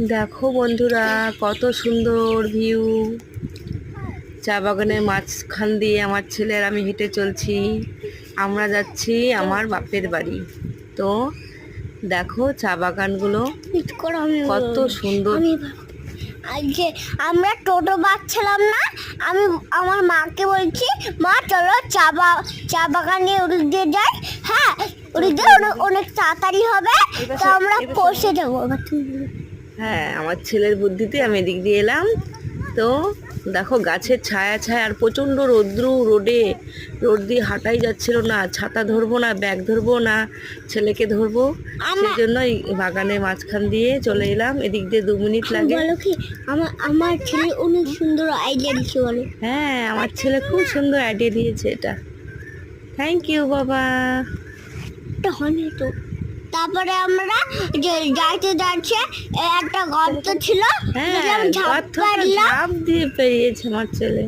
দেখো বন্ধুরা কত সুন্দর ভিউ চা বাগানের মাঝখান দিয়ে আমার ছেলে আর আমি হেঁটে চলছি। আমরা যাচ্ছি আমার বাপের বাড়ি। তো দেখো চা বাগানগুলো করো আমি কত। সুন্দর। যে আমরা টোটো পাচ্ছিলাম না আমি আমার মাকে বলছি মা চলো চা বা চা বাগানে ওদিক দিয়ে যাই। হ্যাঁ ওদিক দিয়ে অনেক তাড়াতাড়ি হবে। তো আমরা পৌঁছে যাব। হ্যাঁ আমার ছেলের বুদ্ধিতে আমি এদিক দিয়ে এলাম। তো দেখো গাছের ছায়া ছায়া আর প্রচণ্ড রৌদ্র রোডে। রোড দিয়ে হাঁটাই যাচ্ছিল না ছাতা ধরবো না ব্যাগ ধরবো না ছেলেকে ধরবো। সেই জন্য বাগানের মাঝখান দিয়ে চলে এলাম। এদিক দিয়ে দু মিনিট লাগে। আমার আমার ছেলে অনেক সুন্দর আইডিয়া দিচ্ছে বলো। হ্যাঁ আমার ছেলে খুব সুন্দর আইডিয়া দিয়েছে এটা। থ্যাংক ইউ বাবা। এটা হয়নি তো। তারপরে আমরা যে যাইতে যাচ্ছে একটা গর্ত ছিল হ্যাঁ ঝাঁপ দিয়ে পেরিয়েছে আমার ছেলে।